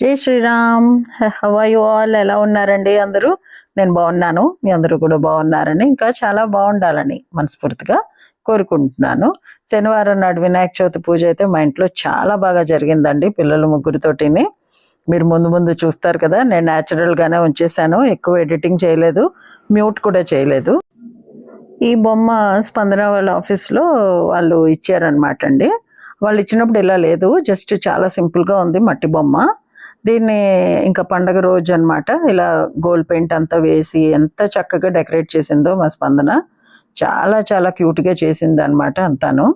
జై Sriram. How are you all ఎలా ఉన్నారండి అందరూ? నేను బాగున్నాను. మీ అందరూ కూడా బాగున్నారని ఇంకా చాలా బాగుండాలని మనస్ఫూర్తిగా కోరుకుంటున్నాను. శనివారం నాడు వినాయక చవితి పూజ అయితే మా ఇంట్లో చాలా బాగా జరిగిందండి పిల్లలు ముగ్గురితోటిని. మీరు ముందు ముందు చూస్తారు కదా నేను న్యాచురల్గానే ఉంచేసాను ఎక్కువ ఎడిటింగ్ చేయలేదు మ్యూట్ కూడా చేయలేదు. ఈ బొమ్మ స్పందన వాళ్ళ ఆఫీస్లో వాళ్ళు ఇచ్చారనమాట అండి వాళ్ళు ఇచ్చినప్పుడు ఇలా లేదు జస్ట్ చాలా సింపుల్గా ఉంది మట్టి బొమ్మ. దీన్ని ఇంకా పండగ రోజు అన్నమాట ఇలా గోల్డ్ పెయింట్ అంతా వేసి ఎంత చక్కగా డెకరేట్ చేసిందో మా స్పందన. చాలా చాలా క్యూట్గా చేసింది అనమాట అంతాను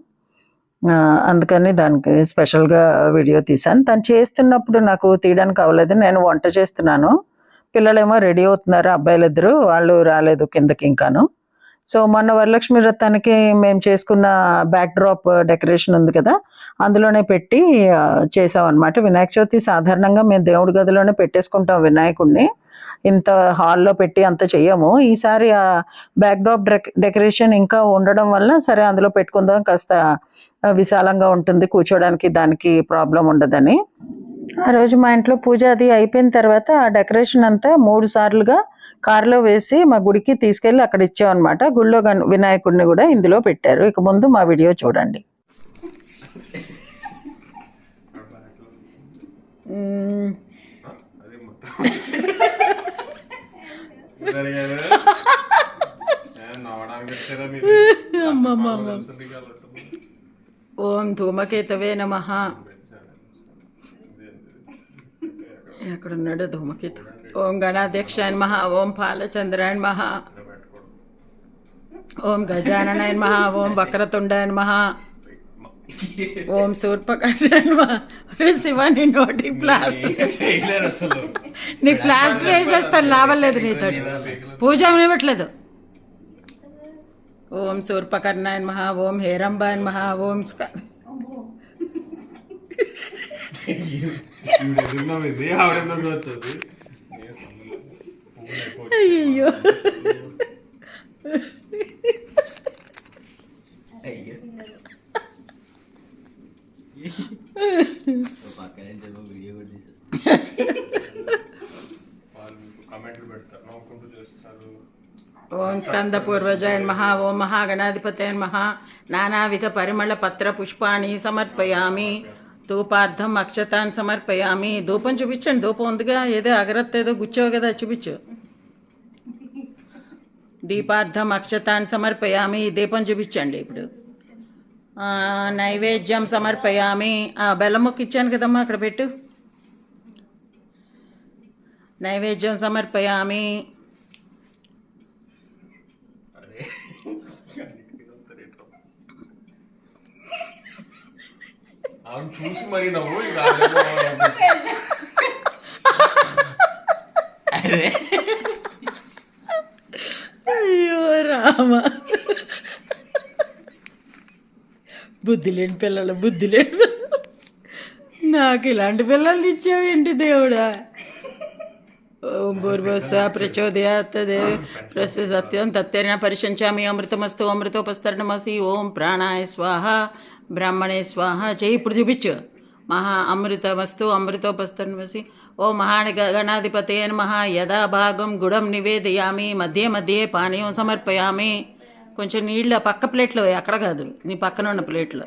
అందుకని దానికి స్పెషల్గా వీడియో తీశాను. తను చేస్తున్నప్పుడు నాకు తీయడానికి అవ్వలేదు. నేను వంట చేస్తున్నాను. పిల్లలేమో రెడీ అవుతున్నారు అబ్బాయిలు ఇద్దరు వాళ్ళు రాలేదు కిందకి ఇంకాను. సో మొన్న వరలక్ష్మి వ్రతానికి మేము చేసుకున్న బ్యాక్ డ్రాప్ డెకరేషన్ ఉంది కదా అందులోనే పెట్టి చేసామన్నమాట వినాయక చవితి సాధారణంగా మేము దేవుడి గదిలోనే పెట్టేసుకుంటాం వినాయకుడిని ఇంత హాల్లో పెట్టి అంత చెయ్యము. ఈసారి ఆ బ్యాక్ డ్రాప్ డెకరేషన్ ఇంకా ఉండడం వల్ల సరే అందులో పెట్టుకుందాం కాస్త విశాలంగా ఉంటుంది కూర్చోడానికి దానికి ప్రాబ్లం ఉండదని. ఆ రోజు మా ఇంట్లో పూజ అది అయిపోయిన తర్వాత ఆ డెకరేషన్ అంతా మూడు సార్లుగా కారులో వేసి మా గుడికి తీసుకెళ్ళి అక్కడ ఇచ్చామన్నమాట. గుళ్ళో వినాయకుడిని కూడా ఇందులో పెట్టారు. ఇక ముందు మా వీడియో చూడండి. ఓం ధూమకేతవే నమ. ఎక్కడున్నాడు ధూమకేతు? ఓం గణాధ్యక్షాయ నమ ఓం పాలచంద్రాయ నమ ఓం గజాననాయ నమ ఓం వక్రతుండాయ నమ ఓం శూర్పకాయ నమ అరే శివ నీ నోటి ప్లాస్టర్ నీ ప్లాస్టర్ వేసేస్తాను లాభం లేదు నీతో పూజ ఇవ్వట్లేదు ఓం శూర్పకర్ణాయ నమ ఓం హేరంబాయ నమ ఓం ఆవిడ ఎందుకు అయ్యో ఓం స్కంద పూర్వజయన్ మహా ఓం మహాగణాధిపతయన్ మహా నానావిధ పరిమళ పత్ర పుష్పాన్ని సమర్పయామి ధూపార్థం అక్షతాన్ని సమర్పయామి. ధూపం చూపించండి. ధూపం ఉందిగా ఏదో అగరత్త ఏదో గుచ్చావు కదా చూపించు. దీపార్థం అక్షతాన్ని సమర్పయామి దీపం చూపించండి ఇప్పుడు. ఆ, నైవేద్యం సమర్పయామి. ఆ బెల్లం ముక్క ఇచ్చాను కదమ్మా అక్కడ పెట్టు. నైవేద్యం సమర్పయామి. చూసి మరి నవ్వు ఇక బుద్ధి లేని పిల్లలు బుద్ధి లేని నాకు ఇలాంటి పిల్లల్ని ఇచ్చావేంటి దేవుడా? ఓం భూర్భువస్వ ప్రచోదయాత్ ప్రస్వ సత్యం తత్తేన పరిశంచామి అమృతమస్తు అమృతోపస్తరణమసి. ఓం ప్రాణాయ స్వాహ బ్రాహ్మణే స్వాహ. చేయి ఇప్పుడు చూపించు. మహా అమృతమస్తు అమృతోపస్తరణమసి. ఓ మహాని గణాధిపతే నమః. యథా భాగం గుడం నివేదయామి. మధ్య మధ్యే పానీయం సమర్పయామి. కొంచెం నీళ్ళు పక్క ప్లేట్లో ఎక్కడ కాదు. నీ పక్కన ఉన్న ప్లేట్లో.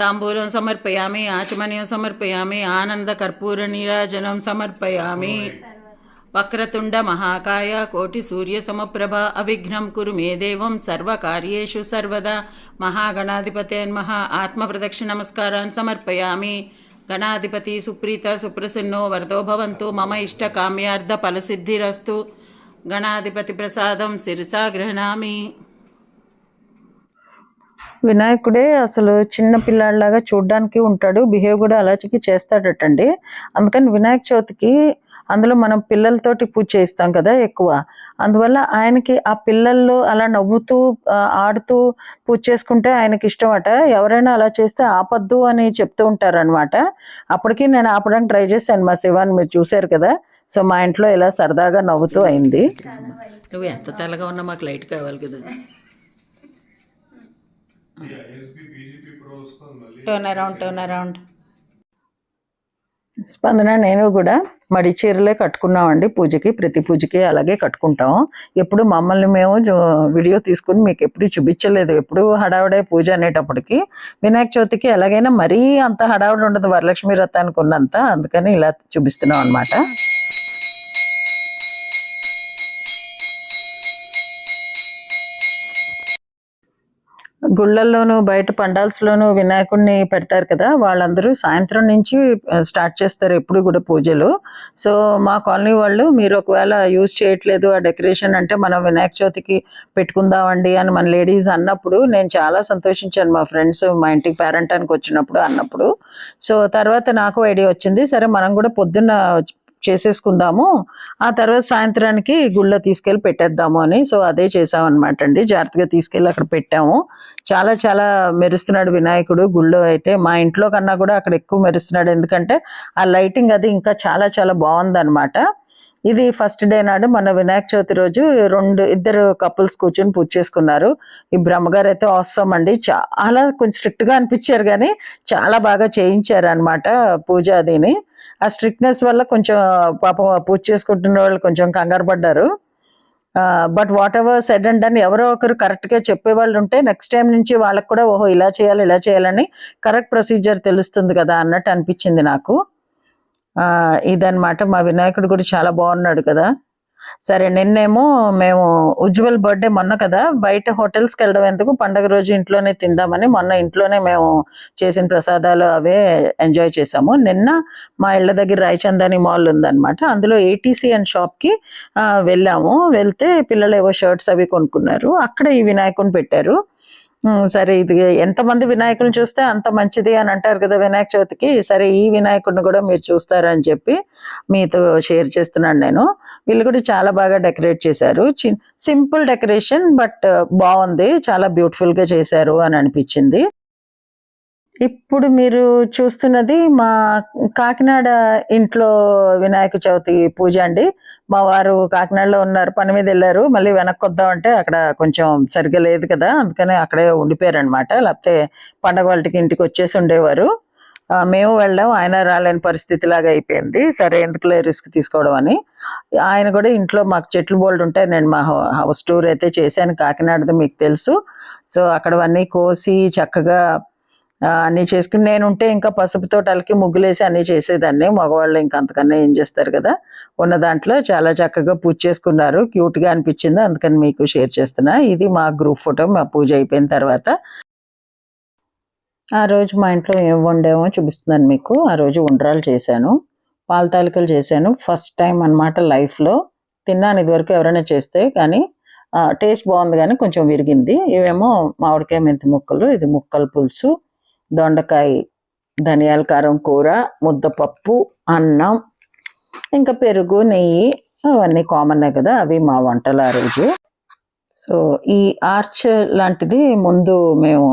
తాంబూలం సమర్పయామి ఆచమనీయం సమర్పయామి ఆనంద కర్పూర నీరాజనం సమర్పయామి. వక్రతుండ మహాకాయ కోటి సూర్య సమప్రభ అవిఘ్నం కురు మే దేవం సర్వకార్యేషు సర్వదా. మహాగణాధిపతే నమః ఆత్మ ప్రదక్షిణ నమస్కారాన్ని సమర్పయామి. గణాధిపతి సుప్రీత సుప్రసన్నో వరదో భవంతు మమ ఇష్ట కామ్యార్థ ఫలసిద్ధిరస్తు. గణాధిపతి ప్రసాదం శిరసా గృహణామి. వినాయకుడే అసలు చిన్న పిల్లాడిలాగా చూడడానికి ఉంటాడు బిహేవ్ కూడా అలాచికి చేస్తాడటండి. అందుకని వినాయక చవితికి అందులో మనం పిల్లలతోటి పూజ చేయిస్తాం కదా ఎక్కువ. అందువల్ల ఆయనకి ఆ పిల్లల్లో అలా నవ్వుతూ ఆడుతూ పూజ చేసుకుంటే ఆయనకి ఇష్టం అట ఎవరైనా అలా చేస్తే ఆపద్దు అని చెప్తూ ఉంటారనమాట అప్పటికి నేను ఆపడానికి ట్రై చేశాను మా శివాన్ని మీరు చూశారు కదా. సో మా ఇంట్లో ఇలా సరదాగా నవ్వుతూ అయింది. నువ్వు ఎంత తెల్లగా ఉన్నా మాకు లైట్ కావాలి కదా. ఎస్పీ బీజేపీ ప్రో వస్తుంది మళ్ళీ టర్న్ అరౌండ్ టర్న్ అరౌండ్ స్పందన నేను కూడా మడి చీరలే కట్టుకున్నామండి. పూజకి ప్రతి పూజకి అలాగే కట్టుకుంటాం. ఎప్పుడు మమ్మల్ని మేము వీడియో తీసుకుని మీకు ఎప్పుడు చూపించలేదు. ఎప్పుడు హడావిడే పూజ అనేటప్పటికి. వినాయక చవితికి ఎలాగైనా మరీ అంత హడావిడి ఉండదు. వరలక్ష్మి వ్రతానికి ఉన్నంత. అందుకని ఇలా చూపిస్తున్నాం అనమాట గుళ్ళల్లోనూ బయట పండాల్స్లోనూ వినాయకుడిని పెడతారు కదా వాళ్ళందరూ సాయంత్రం నుంచి స్టార్ట్ చేస్తారు ఎప్పుడు కూడా పూజలు. సో మా కాలనీ వాళ్ళు మీరు ఒకవేళ యూజ్ చేయట్లేదు ఆ డెకరేషన్ అంటే మనం వినాయక చవితికి పెట్టుకుందామండి అని మన లేడీస్ అన్నప్పుడు నేను చాలా సంతోషించాను మా ఫ్రెండ్స్ మా ఇంటికి పేరెంటానికి వచ్చినప్పుడు అన్నప్పుడు. సో తర్వాత నాకు ఐడియా వచ్చింది సరే మనం కూడా పొద్దున్న చేసేసుకుందాము. ఆ తర్వాత సాయంత్రానికి గుళ్ళో తీసుకెళ్ళి పెట్టేద్దాము అని. సో అదే చేసామన్నమాట అండి. జాగ్రత్తగా తీసుకెళ్ళి అక్కడ పెట్టాము. చాలా చాలా మెరుస్తున్నాడు వినాయకుడు గుళ్ళో అయితే. మా ఇంట్లో కన్నా కూడా అక్కడ ఎక్కువ మెరుస్తున్నాడు. ఎందుకంటే ఆ లైటింగ్ అది ఇంకా చాలా చాలా బాగుందన్నమాట. ఇది ఫస్ట్ డే నాడు మన వినాయక చవితి రోజు రెండు ఇద్దరు కపుల్స్ కూర్చొని పూజ చేసుకున్నారు. ఈ బ్రహ్మగారు అయితే అవసరం అండి. చాలా కొంచెం స్ట్రిక్ట్గా అనిపించారు కానీ చాలా బాగా చేయించారు అనమాట పూజ అదిని ఆ స్ట్రిక్ట్నెస్ వల్ల కొంచెం పాపం పూజ చేసుకుంటున్న వాళ్ళు కొంచెం కంగారు పడ్డారు. But whatever said and done ఎవరో ఒకరు కరెక్ట్గా చెప్పేవాళ్ళు ఉంటే నెక్స్ట్ టైం నుంచి వాళ్ళకి కూడా ఓహో ఇలా చేయాలి ఇలా చేయాలని కరెక్ట్ ప్రొసీజర్ తెలుస్తుంది కదా అన్నట్టు అనిపించింది నాకు. ఇదన్నమాట మా వినాయకుడు కూడా చాలా బాగున్నాడు కదా. సరే నిన్నేమో మేము ఉజ్వల్ బర్త్డే మొన్న కదా బయట హోటల్స్కి వెళ్ళడం ఎందుకు? పండగ రోజు ఇంట్లోనే తిందామని మొన్న ఇంట్లోనే మేము చేసిన ప్రసాదాలు అవే ఎంజాయ్ చేసాము నిన్న మా ఇళ్ళ దగ్గర రాయచందాని మాల్ ఉందన్నమాట. అందులో ఏటీసీ అండ్ షాప్కి వెళ్ళాము. వెళ్తే పిల్లలు ఏవో షర్ట్స్ అవి కొనుక్కున్నారు. అక్కడ ఈ వినాయకుని పెట్టారు. సరే ఇది ఎంతమంది వినాయకులను చూస్తే అంత మంచిది అని అంటారు కదా వినాయక చవితికి. సరే ఈ వినాయకుడిని కూడా మీరు చూస్తారని చెప్పి మీతో షేర్ చేస్తున్నాను నేను. వీళ్ళు కూడా చాలా బాగా డెకరేట్ చేశారు. సింపుల్ డెకరేషన్ బట్ బాగుంది. చాలా బ్యూటిఫుల్గా చేశారు అని అనిపించింది. ఇప్పుడు మీరు చూస్తున్నది మా కాకినాడ ఇంట్లో వినాయక చవితి పూజ అండి. మా వారు కాకినాడలో ఉన్నారు పని మీద వెళ్ళారు. మళ్ళీ వెనక్కి వద్దామంటే అక్కడ కొంచెం సరిగ్గా లేదు కదా అందుకని అక్కడే ఉండిపోయారు అనమాట లేకపోతే పండగ వాళ్ళకి ఇంటికి వచ్చేసి ఉండేవారు. మేము వెళ్ళాం. ఆయన రాలేని పరిస్థితి లాగా అయిపోయింది. సరే ఎందుకులే రిస్క్ తీసుకోవడం అని. ఆయన కూడా ఇంట్లో మాకు చెట్లు బోల్డ్ ఉంటాయి. నేను మా హౌ- హౌస్ టూర్ అయితే చేశాను. కాకినాడది మీకు తెలుసు. సో అక్కడవన్నీ కోసి చక్కగా అన్నీ చేసుకుని నేను ఉంటే ఇంకా పసుపు తోటలకి ముగ్గులేసి అన్నీ చేసేదాన్ని. మగవాళ్ళు ఇంకా అంతకన్నా ఏం చేస్తారు కదా? ఉన్న దాంట్లో చాలా చక్కగా పూజ చేసుకున్నారు. క్యూట్గా అనిపించింది. అందుకని మీకు షేర్ చేస్తున్నా. ఇది మా గ్రూప్ ఫోటో. మా పూజ అయిపోయిన తర్వాత ఆ రోజు మా ఇంట్లో ఏం వండామో చూపిస్తున్నాను మీకు. ఆ రోజు ఉండ్రాలు చేశాను. పాల తాలికలు చేశాను. ఫస్ట్ టైం అనమాట లైఫ్లో. తిన్నాను ఇదివరకు ఎవరైనా చేస్తే కానీ టేస్ట్ బాగుంది కానీ కొంచెం విరిగింది. ఇవేమో మామిడికాయ మెంతి ముక్కలు ఇది ముక్కల పులుసు దొండకాయ ధనియాల కారం కూర ముద్దపప్పు అన్నం ఇంకా పెరుగు నెయ్యి అవన్నీ కామనే కదా అవి మా వంటలు ఆ రోజు. సో ఈ ఆర్చ్ లాంటిది ముందు మేము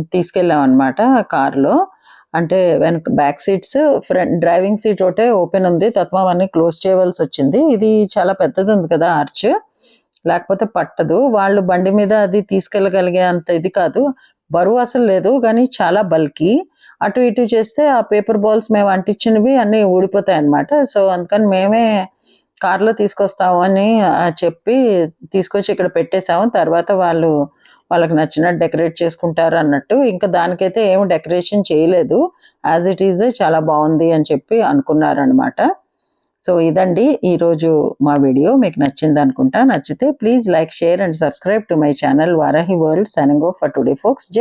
తీసుకెళ్ళాం అనమాట కారులో. అంటే వెనక back seats front driving seat ఒకటే ఓపెన్ ఉంది. తత్వం అవన్నీ క్లోజ్ చేయవలసి వచ్చింది. ఇది చాలా పెద్దది ఉంది కదా ఆర్చ్. లేకపోతే పట్టదు. వాళ్ళు బండి మీద అది తీసుకెళ్ళగలిగే అంత ఇది కాదు. బరువు అసలు లేదు కానీ చాలా బల్కీ అటు ఇటు చేస్తే ఆ పేపర్ బాల్స్ మేము అంటించినవి అన్నీ ఊడిపోతాయి అన్నమాట సో అందుకని మేమే కార్లో తీసుకొస్తాము అని చెప్పి తీసుకొచ్చి ఇక్కడ పెట్టేశాము. తర్వాత వాళ్ళు వాళ్ళకి నచ్చినట్టు డెకరేట్ చేసుకుంటారు అన్నట్టు. ఇంకా దానికైతే ఏమి డెకరేషన్ చేయలేదు. యాజ్ ఇట్ ఈజ్ చాలా బాగుంది అని చెప్పి అనుకున్నారనమాట సో ఇదండి ఈరోజు మా వీడియో. మీకు నచ్చింది అనుకుంటా. నచ్చితే please like share and subscribe to my channel Varahi world signing off for today folks జై